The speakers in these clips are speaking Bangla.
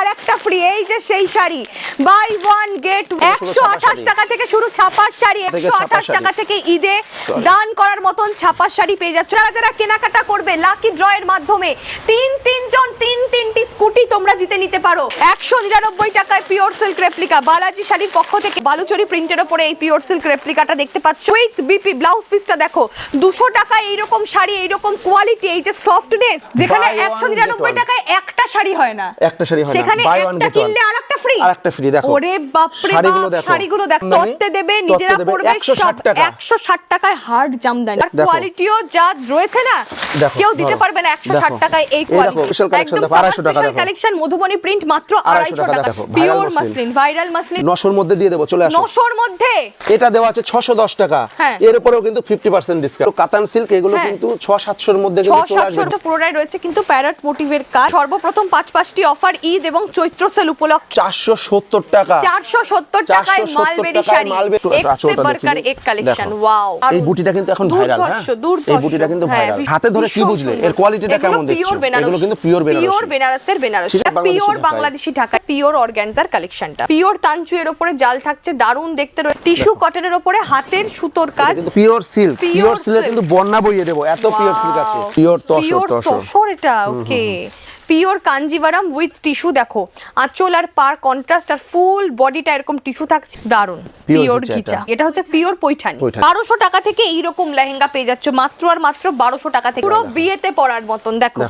আর একটা ফ্রি এই যে সেই শাড়ি। বাই ওয়ান গেট একশো আঠাশ টাকা থেকে শুরু ছাপার শাড়ি একশো আঠাশ টাকা থেকে ঈদে দান করার মতন ছাপার শাড়ি পেয়ে যাচ্ছে। যারা যারা কেনাকাটা করবে লাকি ড্রয়ের মাধ্যমে তিন তিনজন তিন তিনটি স্কুটি তোমরা জিতে নিতে পারো। একশো নিরানব্বই টাকায় পিওর সিল্ক রেপ্লিকা বালাজি শাড়ির পক্ষ থেকে বালুচরি প্রিন্টের ওপরে এই পিওর সিল্ক রেপ্লিকাটা দেখতে পাচ্ছ। উইথ বিপি ব্লাউজ পিসটা দেখো দুশো টাকায় এইরকম শাড়ি এইরকম কোয়ালিটি এই যে সফটনেস যেখানে একশো নিরানব্বই টাকায় একটা শাড়ি হয় না। একটা শাড়ি হয় না। সেখানে একটা কিনলে আর একটা ফ্রি আর একটা free, দেখো। ওরে শাড়িগুলো বাপ দেখো। শাড়িগুলো দেখো আমদানি, দেবে নিজেরা দেবে, পড়বে 160 টাকা। একশো ষাট টাকায় হার্ড জামদানি। আর কোয়ালিটিও যা রয়েছে না কেউ দিতে পারবে না একশো ষাট দেখো। টাকায় এই কোয়ালিটি দেখো, 250 টাকা দেখো। কালেকশন মধুবনী প্রিন্ট মাত্র 250 টাকা পিওর মাসলিন ভাইরাল মাসলিন নশোর মধ্যে দিয়ে দেবো চলে আসো। নশোর মধ্যে? এটা দেওয়া আছে ছশো দশ টাকা। হ্যাঁ। এর উপরেও কিন্তু ফিফটি পার্সেন্ট ডিসকাউন্ট কাতান সিল্ক এগুলো হ্যাঁ। কিন্তু ছ সাতশোর মধ্যে ছ কিন্তু চলে আসবে। পুরোটাই রয়েছে কিন্তু প্যারট মোটিভের কাজ। সর্বপ্রথম পাঁচ পাঁচটি অফার ঈদ এবং চৈত্র সেল উপলক্ষে। চারশো সত্তর টাকা। চারশো সত্তর টাকায় মালবেরি শাড়ি। এক্সে বার্কার এক কালেকশন ওয়াও এই বুটিটা কিন্তু এখন ভাইরাল দুর্ধর্ষ দুর্ধর্ষ এই বুটিটা কিন্তু হ্যাঁ, ভাইরাল হাতে ধরে কি বুঝলে? এর কোয়ালিটিটা কেমন দেখছ? এগুলো কিন্তু পিওর বেনারস পিওর বেনারসের বেনারস বাংলাদেশি পিওর ঢাকায়। বাংলাদেশি ঢাকা পিওর অর্গানজার কালেকশনটা পিওর তাঞ্চু এর উপরে জাল থাকছে দারুণ দেখতে রয়েছে টিস্যু কটনের উপরে হাতের সুতোর কাজ। পিওর সিল্ক পিওর সিল্কে। কিন্তু বন্যা বইয়ে দেবো। এত পিওর সিল্ক আছে। Pure tussar pure tussar. Tussar এটা okay pure Kanjeevaram with tissue দেখো। আঁচল আর পার কন্ট্রাস্ট আর ফুল বডিটা এরকম টিস্যু থাকছে দারুণ পিওর ঘিচা। এটা। হচ্ছে পিওর পৈঠানি। বারোশো টাকা থেকে এইরকম লেহেঙ্গা পেয়ে যাচ্ছ মাত্র আর মাত্র বারোশো টাকা থেকে। পুরো বিয়েতে পড়ার মতন দেখো।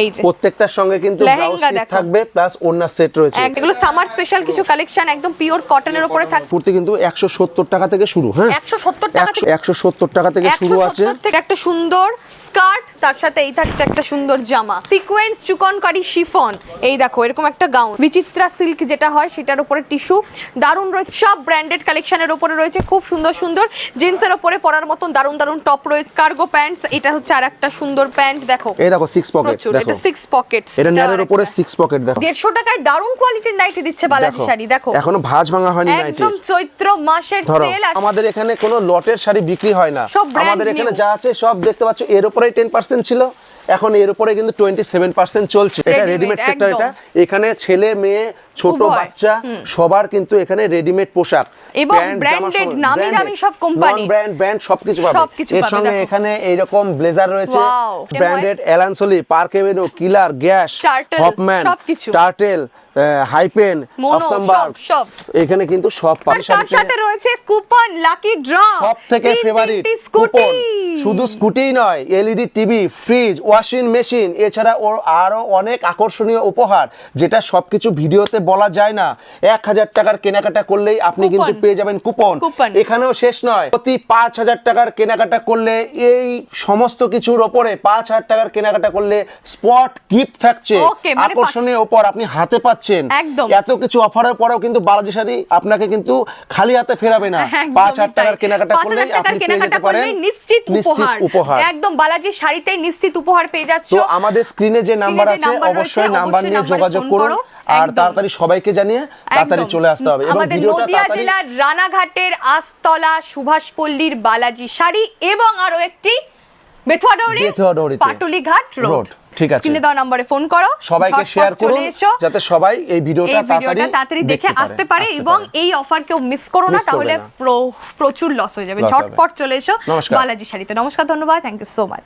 এই যে। প্রত্যেকটার সঙ্গে কিন্তু ব্লাউজ পিস থাকবে প্লাস সেট রয়েছে। এগুলো সামার স্পেশাল কিছু কালেকশন একদম পিওর কটনের উপরে কুর্তি কিন্তু একশো সত্তর টাকা থেকে শুরু হ্যাঁ? একশো সত্তর টাকা থেকে একশো সত্তর টাকা থেকে শুরু আছে। 170 থেকে একটা সুন্দর স্কার্ট তার সাথে এই থাকছে একটা সুন্দর জামা। সিকোয়েন্স চুকনকারি শিফন এই দেখো এরকম একটা গাউন বিচিত্রা সিল্ক যেটা হয় সেটার উপরে টিস্যু দারুণ রয়েছে। সব ব্র্যান্ডেড কালেকশনের উপরে রয়েছে খুব সুন্দর সুন্দর। জিন্সের উপরে পরার মতন দারুণ দারুণ টপ রয়েছে। কার্গো প্যান্টস এটা হচ্ছে আর একটা সুন্দর প্যান্ট দেখো। এই দেখো সিক্স পকেট দেখো এটা সিক্স পকেটস এটা নেয়ারের উপরে সিক্স পকেট দেখো। টাকায় দারুণ কোয়ালিটির নাইটি দিচ্ছে বালাজি শাড়ি দেখো। এখনও ভাঁজ ভাঙা হয়নি নাইটি একদম চৈত্র মাসের সেল আমাদের এখানে কোনো লটের শাড়ি বিক্রি হয় না। সব আমাদের এখানে যা আছে সব দেখতে পাচ্ছ এর উপরে টেন পার্সেন্ট ছিল। এখন এর উপরে কিন্তু টোয়েন্টি সেভেন পার্সেন্ট চলছে। এটা রেডিমেড সেক্টর এটা। এখানে ছেলে মেয়ে ছোট বাচ্চা সবার কিন্তু এখানে রেডিমেড পোশাক। এবং সব- নামি দামি সব কোম্পানি সবকিছু পাবে। এর সঙ্গে এখানে এইরকম ব্লেজার রয়েছে। Branded Park Avenue Killer Gas Hofmann Turtle হাইপেন সব। এখানে কিন্তু সব তার সাথে রয়েছে কুপন লাকি ড্র। সব থেকে ফেভারিট কুপন। শুধু স্কুটিই নয় LED TV fridge washing machine এছাড়া ওর আরও অনেক আকর্ষণীয় উপহার যেটা সবকিছু ভিডিওতে বলা যায় না। এক হাজার টাকার কেনাকাটা করলেই আপনি কিন্তু পেয়ে যাবেন কুপন। এখানেও শেষ নয় প্রতি পাঁচ হাজার টাকার কেনাকাটা করলে এই সমস্ত কিছুর ওপরে পাঁচ হাজার টাকার কেনাকাটা করলে স্পট গিফট থাকছে। মানে আকর্ষণীয় উপহার আপনি হাতে পাচ্ছেন। একদম। এত কিছু অফারের পরেও কিন্তু বালাজি শাড়ি আপনাকে কিন্তু খালি হাতে ফেরাবে না। পাঁচ হাজার টাকার কেনাকাটা টাকার আপনি পেয়ে যেতে পারেন। নিশ্চিত উপহার। একদম বালাজির শাড়িতে নিশ্চিত উপহার পেয়ে যাচ্ছ। তো আমাদের স্ক্রিনে যে নাম্বার আছে অবশ্যই নাম্বার নিয়ে যোগাযোগ করুন। আর তাড়াতাড়ি সবাইকে জানিয়ে তাড়াতাড়ি চলে আসতে হবে। আমাদের নদিয়া জেলার রানাঘাটের আস্তলা সুভাষপল্লীর বালাজি শাড়ি এবং আরও একটি বেথুয়াডৌরি বেথুয়াডৌরিতে। পাটুলি ঘাট রোড। রোড, ঠিক আছে। স্ক্রিনে দেওয়া নম্বরে ফোন করো। সবাইকে শেয়ার করো চলে এসো। যাতে সবাই এই ভিডিওটা তাড়াতাড়ি দেখে আসতে পারে এবং এই অফার কেউ মিস করো না তাহলে প্রচুর লস হয়ে যাবে। ঝটপট চলে এসো। বালাজি শাড়িতে। নমস্কার ধন্যবাদ। Thank you so much